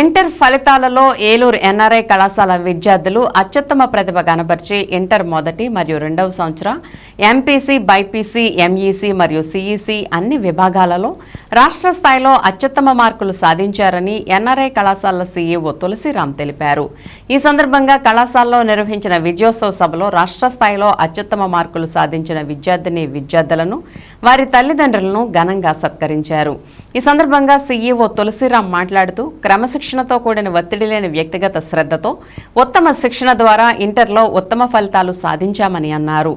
Inter ఫలితాలలో Eluru NRI కళాశాల విద్యార్థులు అత్యుత్తమ ప్రతిభ కనబరిచి ఇంటర్ మొదటి మరియు రెండవ సంవత్సరం ఎంపీసీ బైపీసీ ఎంఈసీ మరియు సిఈసీ అన్ని విభాగాలలో రాష్ట్ర స్థాయిలో అత్యుత్తమ మార్కులు సాధించారని ఎన్ఆర్ఐ కళాశాల సీఈఓ తులసిరామ్ తెలిపారు. ఈ సందర్భంగా కళాశాలలో నిర్వహించిన విజయోత్సవ సభలో రాష్ట్ర స్థాయిలో అత్యుత్తమ మార్కులు సాధించిన విద్యార్థిని విద్యార్థులను వారి తల్లిదండ్రులను ఘనంగా సత్కరించారు. ఈ సందర్భంగా సీఈఓ తులసిరామ్ మాట్లాడుతూ క్రమశిక్షణతో కూడిన ఒత్తిడి లేని వ్యక్తిగత శ్రద్ధతో ఉత్తమ శిక్షణ ద్వారా ఇంటర్లో ఉత్తమ ఫలితాలు సాధించామని అన్నారు.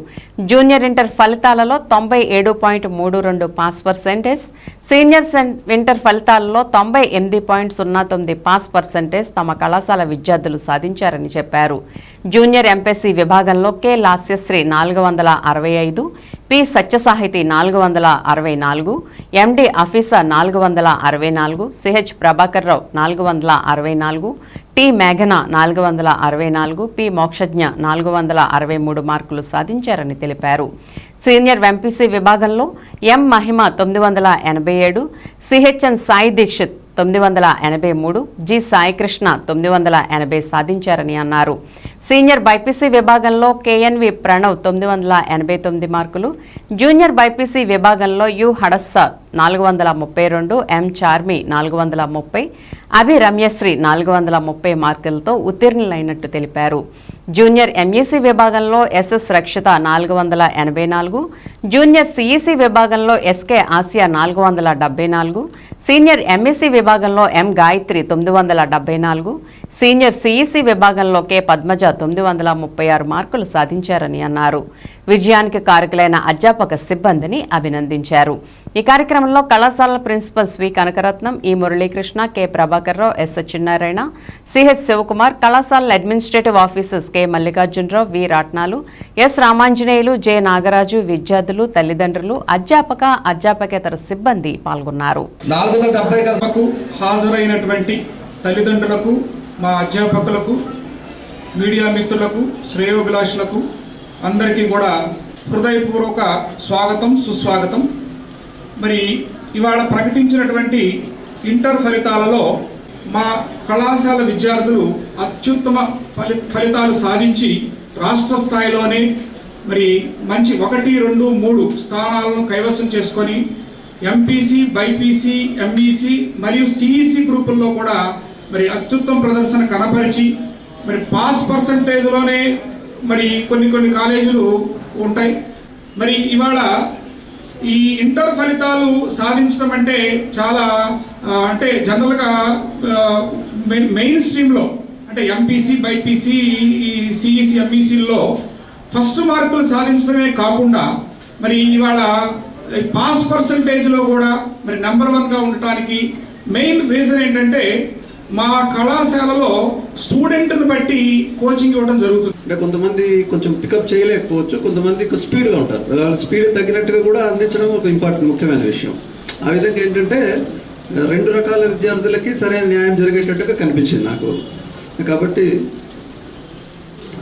జూనియర్ ఇంటర్ ఫలితాలలో తొంభై ఏడు పాయింట్ మూడు రెండు పాస్ పర్సెంటేజ్ సీనియర్ ఇంటర్ ఫలితాలలో తొంభై ఎనిమిది పాయింట్ సున్నా తొమ్మిది పాస్ పర్సెంటేజ్ తమ కళాశాల విద్యార్థులు సాధించారని చెప్పారు. జూనియర్ ఎంపీసీ విభాగంలో కె లాస్యశ్రీ నాలుగు వందల అరవై ఐదు పి సత్యసాహితి నాలుగు వందల అరవై నాలుగు ఎండి అఫీసా నాలుగు వందల అరవై నాలుగు సిహెచ్ ప్రభాకర్ రావు నాలుగు వందల అరవై నాలుగు టి మేఘన నాలుగు వందల అరవై నాలుగు పి మోక్షజ్ఞ నాలుగు వందల అరవై మూడు మార్కులు సాధించారని తెలిపారు. సీనియర్ ఎంపీసీ విభాగంలో ఎం మహిమ తొమ్మిది వందల ఎనభై ఏడు సిహెచ్ఎన్ సాయి దీక్షిత్ తొమ్మిది వందల ఎనభై మూడు. జి. సాయికృష్ణ తొమ్మిది వందల ఎనభై సాధించారని అన్నారు. సీనియర్ బైపీసీ విభాగంలో కేఎన్వి ప్రణవ్ తొమ్మిది వందల ఎనభై తొమ్మిది మార్కులు. జూనియర్ బైపీసీ విభాగంలో యు. హడస్స నాలుగు వందల ముప్పై రెండు. ఎం. చార్మి నాలుగు వందల ముప్పై. అభి రమ్యశ్రీ నాలుగు వందల ముప్పై మార్కులతో ఉత్తీర్ణులైనట్టు తెలిపారు. జూనియర్ ఎంఈసీ విభాగంలో ఎస్ఎస్ రక్షిత నాలుగు వందల ఎనభై నాలుగు. జూనియర్ సిఈసీ విభాగంలో ఎస్కే ఆసియా నాలుగు వందల డెబ్బై నాలుగు. సీనియర్ ఎంఎస్సీ విభాగంలో ఎం గాయత్రి తొమ్మిది వందల డెబ్బై నాలుగు సీనియర్ సీఈసీ విభాగంలో కె పద్మజ తొమ్మిది వందల ముప్పై ఆరు మార్కులు సాధించారని అన్నారు. విజయానికి కారకులైన అధ్యాపక సిబ్బందిని అభినందించారు. ఈ కార్యక్రమంలో కళాశాల principal V Kanakaratnam E Muralikrishna K. Prabhakar Rao S. Satyanarayana CH. Shivakumar కళాశాల administrative officers K. Mallikarjuna Rao V. Ratnalu S. Ramanjaneyulu J. Nagaraju విద్యార్థులు తల్లిదండ్రులు అధ్యాపక అధ్యాపకేతర సిబ్బంది పాల్గొన్నారు. తల్లిదండ్రులకు మా అధ్యాపకులకు మీడియా మిత్రులకు శ్రేయోభిలాషులకు అందరికీ కూడా హృదయపూర్వక స్వాగతం సుస్వాగతం. మరి ఇవాళ ప్రకటించినటువంటి ఇంటర్ ఫలితాలలో మా కళాశాల విద్యార్థులు అత్యుత్తమ ఫలి ఫలితాలు సాధించి రాష్ట్ర స్థాయిలోనే మరి మంచి ఒకటి రెండు మూడు స్థానాలను కైవసం చేసుకొని ఎంపీసీ బైపీసీ ఎంఈసీ మరియు సిఈసి గ్రూపుల్లో కూడా మరి అత్యుత్తమ ప్రదర్శన కనపరిచి మరి పాస్ పర్సంటేజ్లోనే మరి కొన్ని కొన్ని కాలేజీలు ఉంటాయి. మరి ఇవాళ ఈ ఇంటర్ ఫలితాలు సాధించడం అంటే చాలా అంటే జనరల్గా మెయిన్ స్ట్రీమ్లో అంటే ఎంపీసీ బైపీసీ సిఈసి ఎంఈసీల్లో ఫస్ట్ మార్కులు సాధించడమే కాకుండా మరి ఇవాళ పాస్ పర్సంటేజ్లో కూడా మరి నెంబర్ వన్గా ఉండటానికి మెయిన్ రీజన్ ఏంటంటే మా కళాశాలలో స్టూడెంట్ని బట్టి కోచింగ్ ఇవ్వడం జరుగుతుంది. అంటే కొంతమంది కొంచెం పికప్ చేయలేకపోవచ్చు కొంతమంది కొంచెం స్పీడ్గా ఉంటారు. వాళ్ళ స్పీడ్ తగ్గినట్టుగా కూడా అందించడం ఒక ఇంపార్టెంట్ ముఖ్యమైన విషయం. ఆ విధంగా ఏంటంటే రెండు రకాల విద్యార్థులకి సరైన న్యాయం జరిగేటట్టుగా కనిపించింది నాకు. కాబట్టి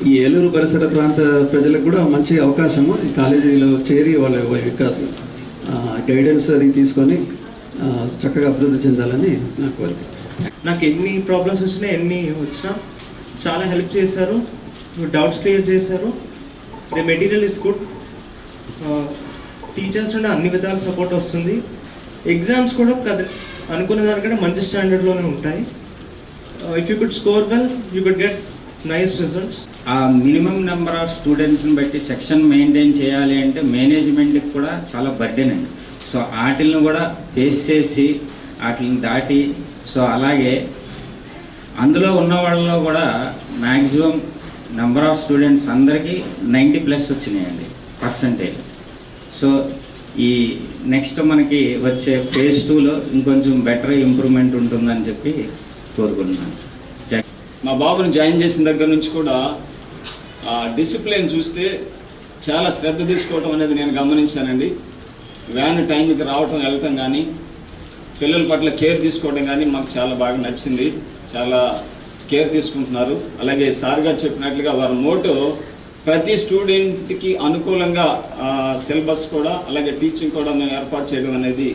ఈ ఏలూరు పరిసర ప్రాంత ప్రజలకు కూడా మంచి అవకాశము. ఈ కాలేజీలో చేరి వాళ్ళ వికాసం గైడెన్స్ అది తీసుకొని చక్కగా అభివృద్ధి చెందాలని నా కోరిక. నాకు ఎన్ని ప్రాబ్లమ్స్ వచ్చినా ఎన్ని వచ్చినా చాలా హెల్ప్ చేశారు. డౌట్స్ క్లియర్ చేశారు. The material is good teachers నుండి అన్ని విధాల సపోర్ట్ వస్తుంది. ఎగ్జామ్స్ కూడా కద అనుకున్న దానికంటే మంచి స్టాండర్డ్లోనే ఉంటాయి. If you could score well you could get nice results ఆ మినిమం నెంబర్ ఆఫ్ స్టూడెంట్స్ని బట్టి సెక్షన్ మెయింటైన్ చేయాలి అంటే మేనేజ్మెంట్కి కూడా చాలా బర్డెన్ అండి. సో వాటిని కూడా ఫేస్ చేసి వాటిని దాటి సో అలాగే అందులో ఉన్న వాళ్ళలో కూడా మ్యాక్సిమం నెంబర్ ఆఫ్ స్టూడెంట్స్ అందరికీ నైంటీ ప్లస్ వచ్చినాయండి పర్సంటేజ్ సో ఈ నెక్స్ట్ మనకి వచ్చే ఫేజ్ టూలో ఇంకొంచెం బెటర్ ఇంప్రూవ్మెంట్ ఉంటుందని చెప్పి కోరుకుంటున్నాను సార్. మా బాబుని జాయిన్ చేసిన దగ్గర నుంచి కూడా డిసిప్లిన్ చూస్తే చాలా శ్రద్ధ తీసుకోవటం అనేది నేను గమనించానండి. వ్యాన్ టైంకి రావటం వెళ్ళటం కానీ పిల్లల పట్ల కేర్ తీసుకోవడం కానీ మాకు చాలా బాగా నచ్చింది. చాలా కేర్ తీసుకుంటున్నారు. అలాగే సార్ గారు చెప్పినట్లుగా వారి మోటో ప్రతి స్టూడెంట్కి అనుకూలంగా సిలబస్ కూడా అలాగే టీచింగ్ కూడా మేము ఏర్పాటు చేయడం అనేది